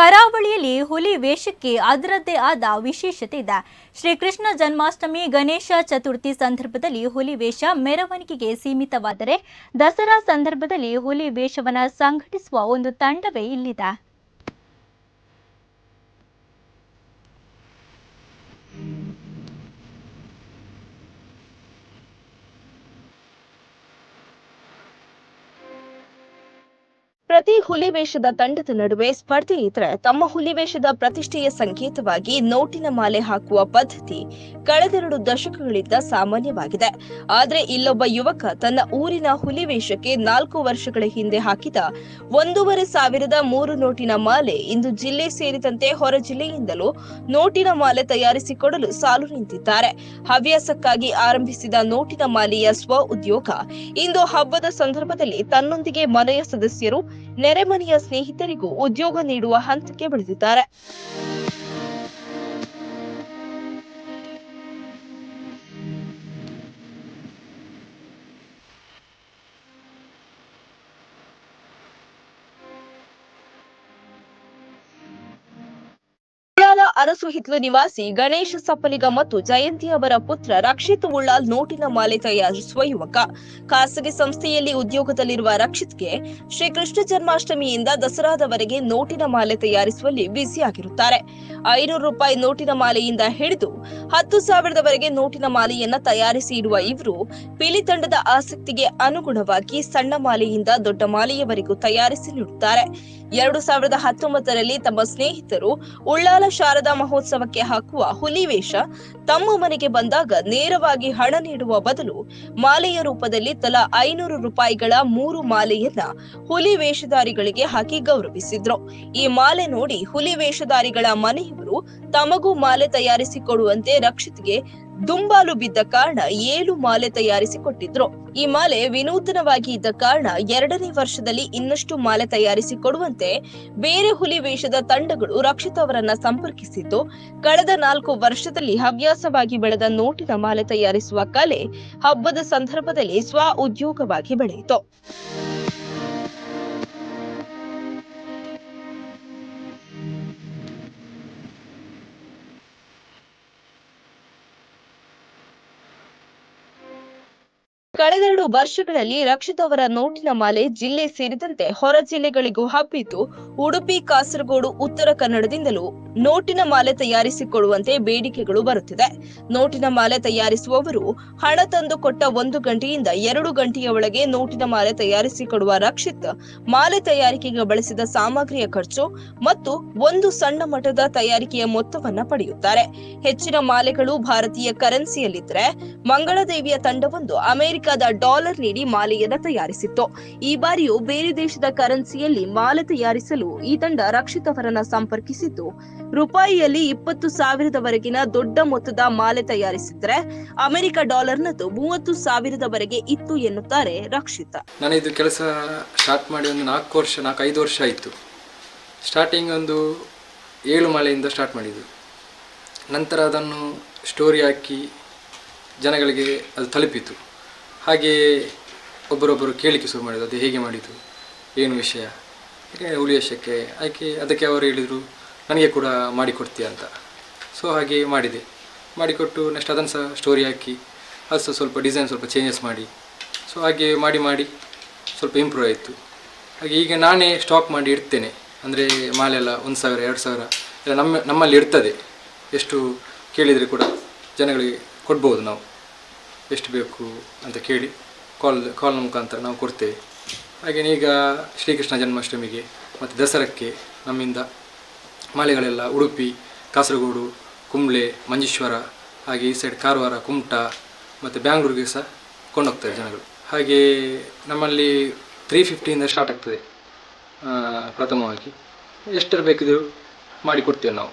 ಕರಾವಳಿಯಲ್ಲಿ ಹುಲಿ ವೇಷಕ್ಕೆ ಅದರದ್ದೇ ಆದ ವಿಶೇಷತೆ ಇದೆ. ಶ್ರೀಕೃಷ್ಣ ಜನ್ಮಾಷ್ಟಮಿ ಗಣೇಶ ಚತುರ್ಥಿ ಸಂದರ್ಭದಲ್ಲಿ ಹುಲಿ ವೇಷ ಮೆರವಣಿಗೆಗೆ ಸೀಮಿತವಾದರೆ ದಸರಾ ಸಂದರ್ಭದಲ್ಲಿ ಹುಲಿ ವೇಷವನ್ನು ಸಂಘಟಿಸುವ ಒಂದು ತಂಡವೇ ಇಲ್ಲಿದೆ. ಪ್ರತಿ ಹುಲಿ ವೇಷದ ತಂಡದ ನಡುವೆ ಸ್ಪರ್ಧೆ ಇದ್ರೆ ತಮ್ಮ ಹುಲಿ ವೇಷದ ಪ್ರತಿಷ್ಠೆಯ ಸಂಕೇತವಾಗಿ ನೋಟಿನ ಮಾಲೆ ಹಾಕುವ ಪದ್ಧತಿ ಕಳೆದೆರಡು ದಶಕಗಳಿಂದ ಸಾಮಾನ್ಯವಾಗಿದೆ. ಆದ್ರೆ ಇಲ್ಲೊಬ್ಬ ಯುವಕ ತನ್ನ ಊರಿನ ಹುಲಿ ವೇಷಕ್ಕೆ ನಾಲ್ಕು ವರ್ಷಗಳ ಹಿಂದೆ ಹಾಕಿದ ಒಂದೂವರೆ ಸಾವಿರದ ಮೂರು ನೋಟಿನ ಮಾಲೆ ಇಂದು ಜಿಲ್ಲೆ ಸೇರಿದಂತೆ ಹೊರ ಜಿಲ್ಲೆಯಿಂದಲೂ ನೋಟಿನ ಮಾಲೆ ತಯಾರಿಸಿಕೊಡಲು ಸಾಲು ನಿಂತಿದ್ದಾರೆ. ಹವ್ಯಾಸಕ್ಕಾಗಿ ಆರಂಭಿಸಿದ ನೋಟಿನ ಮಾಲೆಯ ಸ್ವ ಉದ್ಯೋಗ ಇಂದು ಹಬ್ಬದ ಸಂದರ್ಭದಲ್ಲಿ ತನ್ನೊಂದಿಗೆ ಮನೆಯ ಸದಸ್ಯರು ನೆರೆಮನೆಯ ಸ್ನೇಹಿತರಿಗೂ ಉದ್ಯೋಗ ನೀಡುವ ಹಂತಕ್ಕೆ ಬೆಳೆದಿದ್ದಾರೆ. ಅರಸು ಹಿತ್ಲು ನಿವಾಸಿ ಗಣೇಶ ಸಪ್ಪಲಿಗ ಮತ್ತು ಜಯಂತಿ ಅವರ ಪುತ್ರ ರಕ್ಷಿತ್ ಉಳ್ಳಾಲ್ ನೋಟಿನ ಮಾಲೆ ತಯಾರಿಸುವ ಯುವಕ. ಖಾಸಗಿ ಸಂಸ್ಥೆಯಲ್ಲಿ ಉದ್ಯೋಗದಲ್ಲಿರುವ ರಕ್ಷಿತ್ಗೆ ಶ್ರೀಕೃಷ್ಣ ಜನ್ಮಾಷ್ಟಮಿಯಿಂದ ದಸರಾದವರೆಗೆ ನೋಟಿನ ಮಾಲೆ ತಯಾರಿಸುವಲ್ಲಿ ಬ್ಯುಸಿಯಾಗಿರುತ್ತಾರೆ. ಐನೂರು ರೂಪಾಯಿ ನೋಟಿನ ಮಾಲೆಯಿಂದ ಹಿಡಿದು ಹತ್ತು ಸಾವಿರದವರೆಗೆ ನೋಟಿನ ಮಾಲೆಯನ್ನ ತಯಾರಿಸಿ ಇರುವ ಇವರು ಪಿಲಿ ತಂಡದ ಆಸಕ್ತಿಗೆ ಅನುಗುಣವಾಗಿ ಸಣ್ಣ ಮಾಲೆಯಿಂದ ದೊಡ್ಡ ಮಾಲೆಯವರೆಗೂ ತಯಾರಿಸಿ ನೀಡುತ್ತಾರೆ. ಎರಡು ಸಾವಿರದ ಹತ್ತೊಂಬತ್ತರಲ್ಲಿ ತಮ್ಮ ಸ್ನೇಹಿತರು ಉಳ್ಳಾಲ ಶಾರದಾ ಮಹೋತ್ಸವಕ್ಕೆ ಹಾಕುವ ಹುಲಿ ವೇಷ ತಮ್ಮ ಮನೆಗೆ ಬಂದಾಗ ನೇರವಾಗಿ ಹಣ ನೀಡುವ ಬದಲು ಮಾಲೆಯ ರೂಪದಲ್ಲಿ ತಲಾ ಐನೂರು ರೂಪಾಯಿಗಳ ಮೂರು ಮಾಲೆಯನ್ನ ಹುಲಿ ವೇಷಧಾರಿಗಳಿಗೆ ಹಾಕಿ ಗೌರವಿಸಿದ್ರು. ಈ ಮಾಲೆ ನೋಡಿ ಹುಲಿ ವೇಷಧಾರಿಗಳ ಮನೆಯವರು ತಮಗೂ ಮಾಲೆ ತಯಾರಿಸಿಕೊಡುವಂತೆ ರಕ್ಷಿತ್ಗೆ ದುಂಬಾಲು ಬಿದ್ದ ಕಾರಣ ಏಳು ಮಾಲೆ ತಯಾರಿಸಿ ಕೊಟ್ಟಿದ್ರು ಈ ಮಾಲೆ ವಿನೂತನವಾಗಿ ಇದ್ದ ಕಾರಣ ಎರಡನೇ ವರ್ಷದಲ್ಲಿ ಇನ್ನಷ್ಟು ಮಾಲೆ ತಯಾರಿಸಿ ಕೊಡುವಂತೆ ಬೇರೆ ಹುಲಿ ವೇಷದ ತಂಡಗಳು ರಕ್ಷಿತ್ ಅವರನ್ನ ಸಂಪರ್ಕಿಸಿದ್ದು, ಕಳೆದ ನಾಲ್ಕು ವರ್ಷದಲ್ಲಿ ಹವ್ಯಾಸವಾಗಿ ಬೆಳೆದ ನೋಟಿನ ಮಾಲೆ ತಯಾರಿಸುವ ಕಲೆ ಹಬ್ಬದ ಸಂದರ್ಭದಲ್ಲಿ ಸ್ವ ಉದ್ಯೋಗವಾಗಿ ಬೆಳೆಯಿತು. ಕಳೆದೆರಡು ವರ್ಷಗಳಲ್ಲಿ ರಕ್ಷಿತವರ ನೋಟಿನ ಮಾಲೆ ಜಿಲ್ಲೆ ಸೇರಿದಂತೆ ಹೊರ ಜಿಲ್ಲೆಗಳಿಗೂ ಹಬ್ಬಿದ್ದು ಉಡುಪಿ ಕಾಸರಗೋಡು ಉತ್ತರ ಕನ್ನಡದಿಂದಲೂ ನೋಟಿನ ಮಾಲೆ ತಯಾರಿಸಿಕೊಡುವಂತೆ ಬೇಡಿಕೆಗಳು ಬರುತ್ತಿದೆ. ನೋಟಿನ ಮಾಲೆ ತಯಾರಿಸುವವರು ಹಣ ತಂದು ಕೊಟ್ಟ ಒಂದು ಗಂಟೆಯಿಂದ ಎರಡು ಗಂಟೆಯ ಒಳಗೆ ನೋಟಿನ ಮಾಲೆ ತಯಾರಿಸಿಕೊಡುವ ರಕ್ಷಿತ್, ಮಾಲೆ ತಯಾರಿಕೆಗೆ ಬಳಸಿದ ಸಾಮಗ್ರಿಯ ಖರ್ಚು ಮತ್ತು ಒಂದು ಸಣ್ಣ ಮಟ್ಟದ ತಯಾರಿಕೆಯ ಮೊತ್ತವನ್ನ ಪಡೆಯುತ್ತಾರೆ. ಹೆಚ್ಚಿನ ಮಾಲೆಗಳು ಭಾರತೀಯ ಕರೆನ್ಸಿಯಲ್ಲಿದ್ದರೆ ಮಂಗಳದೇವಿಯ ತಂಡವೊಂದು ಅಮೆರಿಕದ ಡಾಲರ್ ನೀಡಿ ಮಾಲೆಯನ್ನ ತಯಾರಿಸಿತ್ತು. ಈ ಬಾರಿಯೂ ಬೇರೆ ದೇಶದ ಕರೆನ್ಸಿಯಲ್ಲಿ ಮಾಲೆ ತಯಾರಿಸಲು ಈ ತಂಡ ರಕ್ಷಿತ್ ಅವರನ್ನ ಸಂಪರ್ಕಿಸಿದ್ದು ರೂಪಾಯಿಯಲ್ಲಿ ಇಪ್ಪತ್ತು ಸಾವಿರದವರೆಗಿನ ದೊಡ್ಡ ಮೊತ್ತದ ಮಾಲೆ ತಯಾರಿಸಿದ್ರೆ ಅಮೆರಿಕ ಡಾಲರ್ನದು ಮೂವತ್ತು ಸಾವಿರದವರೆಗೆ ಇತ್ತು ಎನ್ನುತ್ತಾರೆ ರಕ್ಷಿತಾ. ನಾನು ಇದು ಕೆಲಸ ಸ್ಟಾರ್ಟ್ ಮಾಡಿ ಒಂದು ನಾಲ್ಕು ವರ್ಷ, ನಾಲ್ಕು ಐದು ವರ್ಷ ಆಯಿತು. ಸ್ಟಾರ್ಟಿಂಗ್ ಒಂದು ಏಳು ಮಾಲೆಯಿಂದ ಸ್ಟಾರ್ಟ್ ಮಾಡಿದ್ದು. ನಂತರ ಅದನ್ನು ಸ್ಟೋರಿ ಹಾಕಿ ಜನಗಳಿಗೆ ಅದು ತಲುಪಿತು. ಹಾಗೆ ಒಬ್ಬರೊಬ್ಬರು ಕೇಳಿಕೆ ಶುರು ಮಾಡಿದ್ದು, ಅದು ಹೇಗೆ ಮಾಡಿದ್ದು, ಏನು ವಿಷಯ ಹುಲಿ ವೇಷಕ್ಕೆ ಅದಕ್ಕೆ ಅದಕ್ಕೆ ಅವರು ಹೇಳಿದರು. ನನಗೆ ಕೂಡ ಮಾಡಿಕೊಡ್ತೀಯ ಅಂತ. ಸೊ ಹಾಗೆ ಮಾಡಿದೆ. ಮಾಡಿಕೊಟ್ಟು ನೆಕ್ಸ್ಟ್ ಅದನ್ನು ಸಹ ಸ್ಟೋರಿ ಹಾಕಿ, ಅದು ಸಹ ಸ್ವಲ್ಪ ಡಿಸೈನ್ ಸ್ವಲ್ಪ ಚೇಂಜಸ್ ಮಾಡಿ. ಸೊ ಹಾಗೆ ಮಾಡಿ ಮಾಡಿ ಸ್ವಲ್ಪ ಇಂಪ್ರೂವ್ ಆಯಿತು. ಹಾಗೆ ಈಗ ನಾನೇ ಸ್ಟಾಕ್ ಮಾಡಿ ಇಡ್ತೇನೆ. ಅಂದರೆ ಮಾಲೆ ಎಲ್ಲ ಒಂದು ಸಾವಿರ, ಎರಡು ಸಾವಿರ ಎಲ್ಲ ನಮ್ಮ, ನಮ್ಮಲ್ಲಿ ಇರ್ತದೆ. ಎಷ್ಟು ಕೇಳಿದರೆ ಕೂಡ ಜನಗಳಿಗೆ ಕೊಡ್ಬೋದು ನಾವು. ಎಷ್ಟು ಬೇಕು ಅಂತ ಕೇಳಿ ಕಾಲ್ ಕಾಲ್ನ ಮುಖಾಂತರ ನಾವು ಕೊಡ್ತೇವೆ. ಹಾಗೆಯೇ ಈಗ ಶ್ರೀಕೃಷ್ಣ ಜನ್ಮಾಷ್ಟಮಿಗೆ ಮತ್ತು ದಸರಕ್ಕೆ ನಮ್ಮಿಂದ ಮಾಲೆಗಳೆಲ್ಲ ಉಡುಪಿ, ಕಾಸರಗೋಡು, ಕುಂಬ್ಳೆ, ಮಂಜೇಶ್ವರ, ಹಾಗೆ ಈ ಸೈಡ್ ಕಾರವಾರ, ಕುಮಟ ಮತ್ತು ಬ್ಯಾಂಗ್ಳೂರಿಗೆ ಸಹ ಕೊಂಡೋಗ್ತಾರೆ ಜನಗಳು. ಹಾಗೆ ನಮ್ಮಲ್ಲಿ ತ್ರೀ ಫಿಫ್ಟಿಯಿಂದ ಸ್ಟಾರ್ಟ್ ಆಗ್ತದೆ ಪ್ರಥಮವಾಗಿ. ಎಷ್ಟರ ಬೇಕಿದ್ರು ಮಾಡಿ ಕೊಡ್ತೇವೆ ನಾವು.